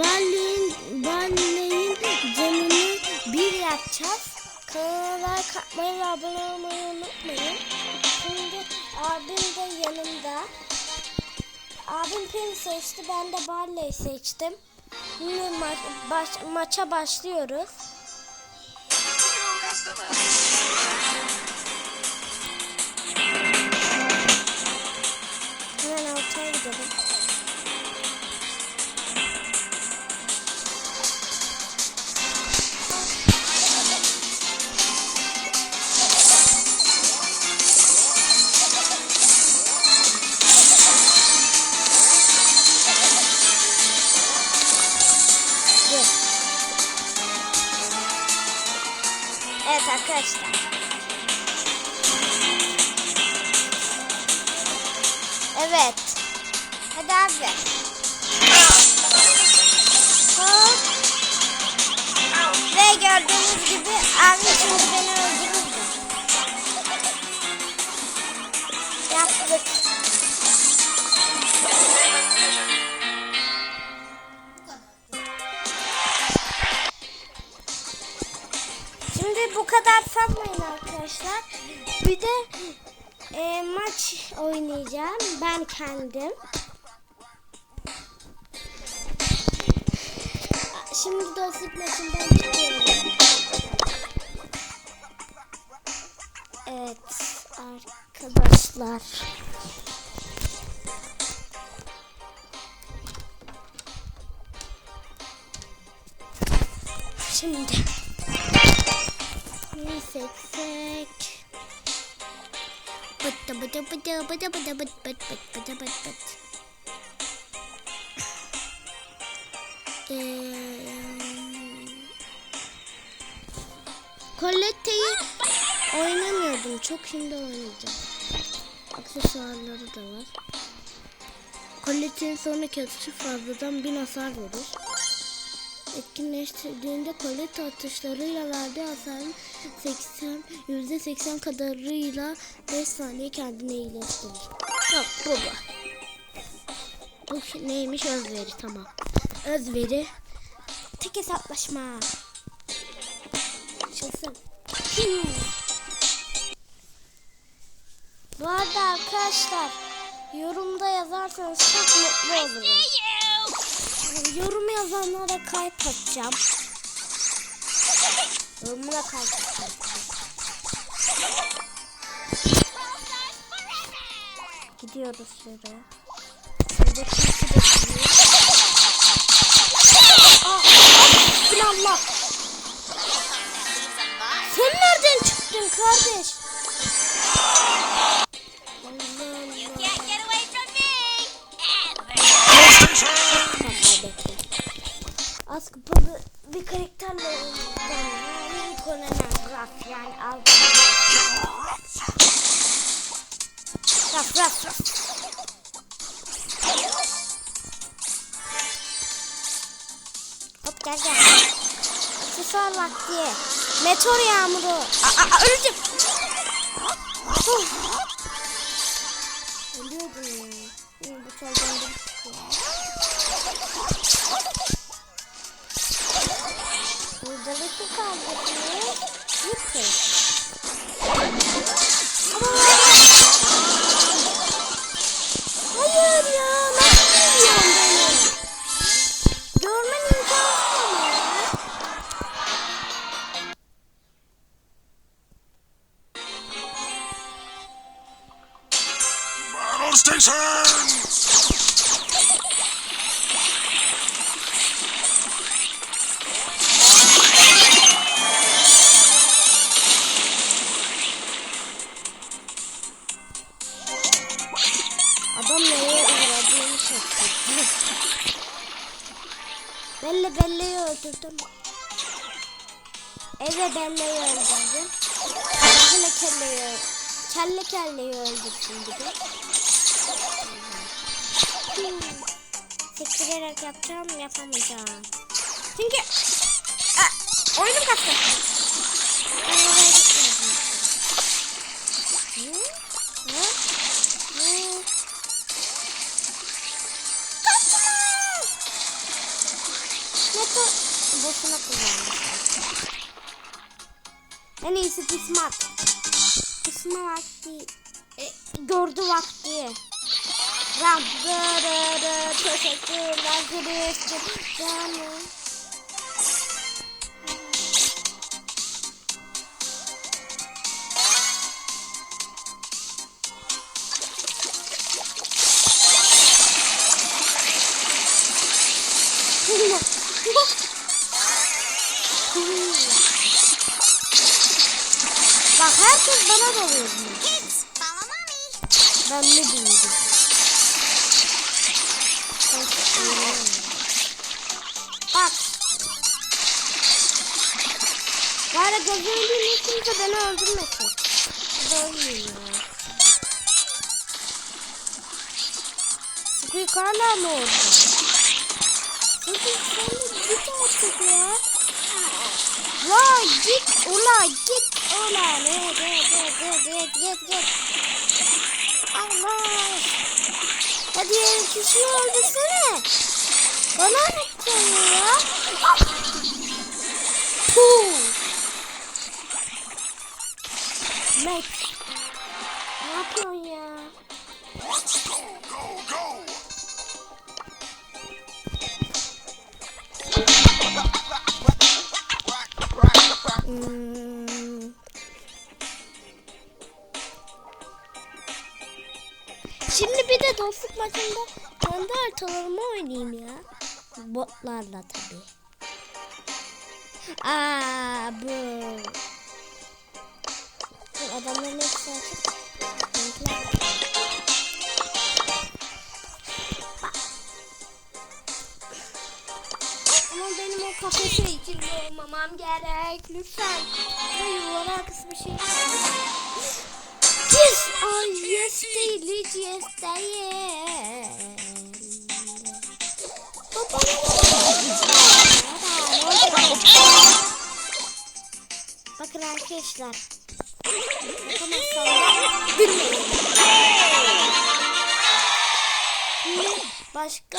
Barley'in Barley'in canını bir yapacağız. Kanala like atmayı ve abone olmayı unutmayın. Şimdi abim de yanımda. Abim Pin seçti. Ben de Barley seçtim. Şimdi ma- baş- maça başlıyoruz. Evet arkadaşlar. Evet. Hadi abi. Hop. Ve gördüğünüz gibi abi şimdi beni öldürürdü. Yaptık. Kadar sanmayın arkadaşlar. Bir de e, maç oynayacağım. Ben kendim. Şimdi dostluk maçından çıkıyorum. Evet arkadaşlar. Şimdi seksek. Bıttı bıttı bıttı bıttı bıttı bıt bıt bıt bıttı bıt bıt. Ee, Colette'yi oynamıyordum. Çok şimdi oynayacağım. Aksesuarları da var. Colette'nin sonraki atışı fazladan bin hasar verir. Etkinleştirdiğinde Colette atışlarıyla verdiği hasarın 80 %80 kadarıyla 5 saniye kendine iyileştirir. Yok bu bu. Neymiş özveri tamam. Özveri. Tek hesaplaşma. Piu. Bu arada arkadaşlar yorumda yazarsanız çok mutlu olurum. Yorum yazanlara kalp atacağım. Yorumuna kalp atacağım. Gidiyoruz şuraya. Şurada kimse bekliyor. Aa, Allah. Sen nereden çıktın kardeş? gel gel. Susar vakti. Meteor yağmuru. Aa, aa öleceğim. Oh. Ölüyordum. Bu çaldan Burada bir su kaldırıyor. Yıkıyor. kelleyi öldürsün bir de. Sektirerek yapacağım yapamayacağım. Çünkü Aa, oyunum kaçtı. Boşuna kullanmışlar. En iyisi pismat. Kısma vakti. E, gördü vakti. Rabbere teşekkürler Christian canım. Herkes bana dalıyor. Ben ne eğleniyorum. Bak. Bari gözü öldüğünü kimse beni öldürmesin. Ölmüyor. Squeak hala mı orada? Squeak sen de git artık ya. Vay git ula git lan. Evet evet evet evet evet evet. Allah. Hadi yarın kişiyi öldürsene. Bana ne yapıyorsun ya? Puuu. Mac. Ne yapıyorsun ya? Mm. Şimdi bir de dostluk maçında kendi haritalarımı oynayayım ya. Botlarla tabii. Aa bu. Adamların hepsi açık. Ama benim o kafese içinde olmamam gerek. Lütfen. Bu yuvarlak kısmı şey. Oh, yes, delicious, yes, Bakın arkadaşlar. Bakamazsam Başka.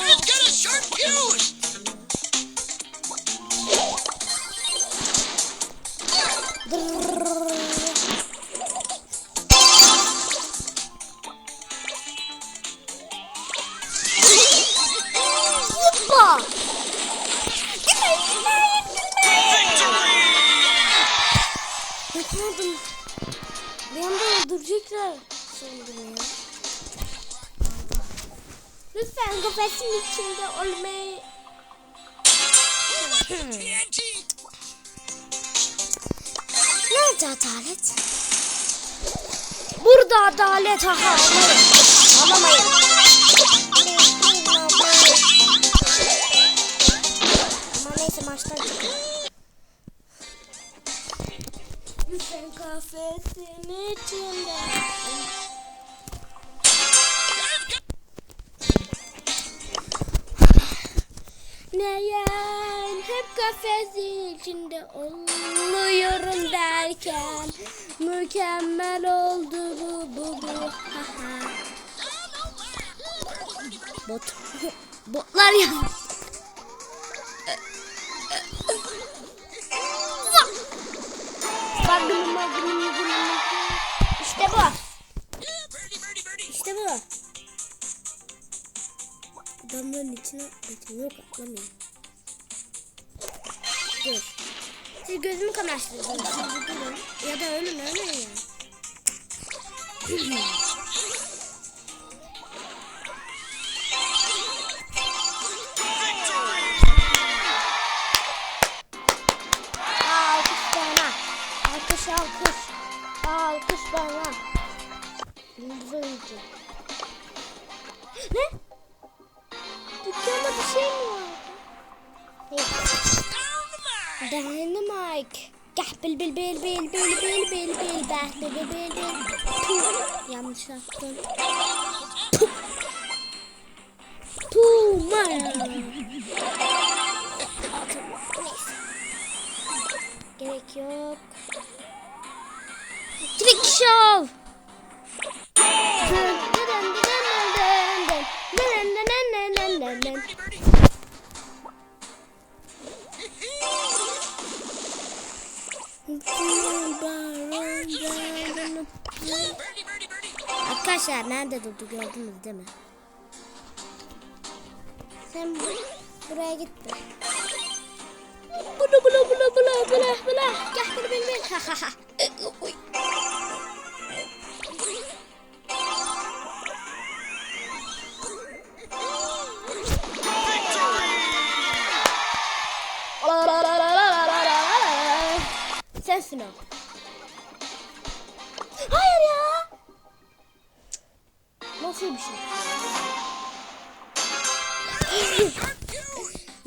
Ya. Lütfen kafesin içinde olmayı... Nerede adalet? Burada adalet aha. Alamayın. Ama neyse maçtan çıkıyor. Lütfen kafesin içinde. Hep kafesin içinde oluyorum derken mükemmel oldu bu bu bu. Bot. Botlar ya. İşte bu. İşte bu. Adamların içine atlayayım. Yok atlamayayım. Dur. Siz gözümü kamaştırdınız. Ya da ölün ölün ya. Alkış. Alkış alkış. Bana. Yıldız oyuncu. Ne? Dükkanda bir şey mi var? Neyse. Dynamite. Gah bil bil bil bil bil bil bil bil bil bil bil bil. Puh. Yanlış yaptım. Puh. Maya. Gerek yok. Arkadaşlar nerede durdu gördünüz değil mi? Sen bur buraya gitme. Bula bula bula bula bula bula. Gel bula bula bula. Ha ha ha. Sensin o. Nasıl bir şey?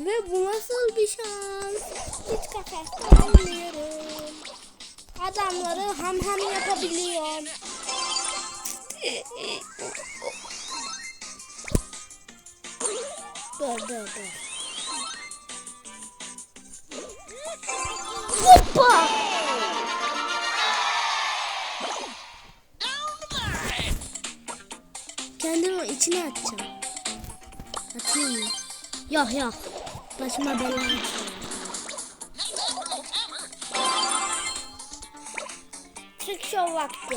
Ve bu nasıl bir şans? Hiç kafeste olmuyorum. Adamları ham ham yapabiliyorum. Dur dur dur. Hoppa! İçine atacağım. Atayım mı? Yok yok. Başıma bela. Trick show vakti.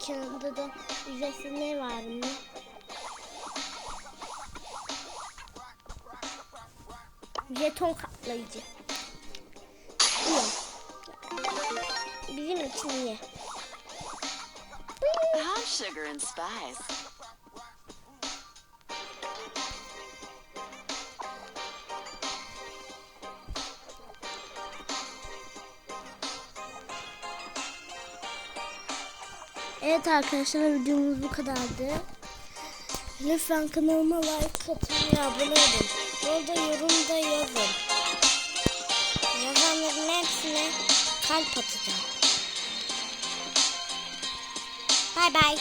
Dükkanda da ne var mı? Jeton katlayıcı. İyi. Bizim için iyi. Hot sugar and spice. Evet arkadaşlar videomuz bu kadardı. Lütfen kanalıma like atın ve abone olun. Orada yorumda yazın. Yazanların hepsine kalp atacağım. Bay bay.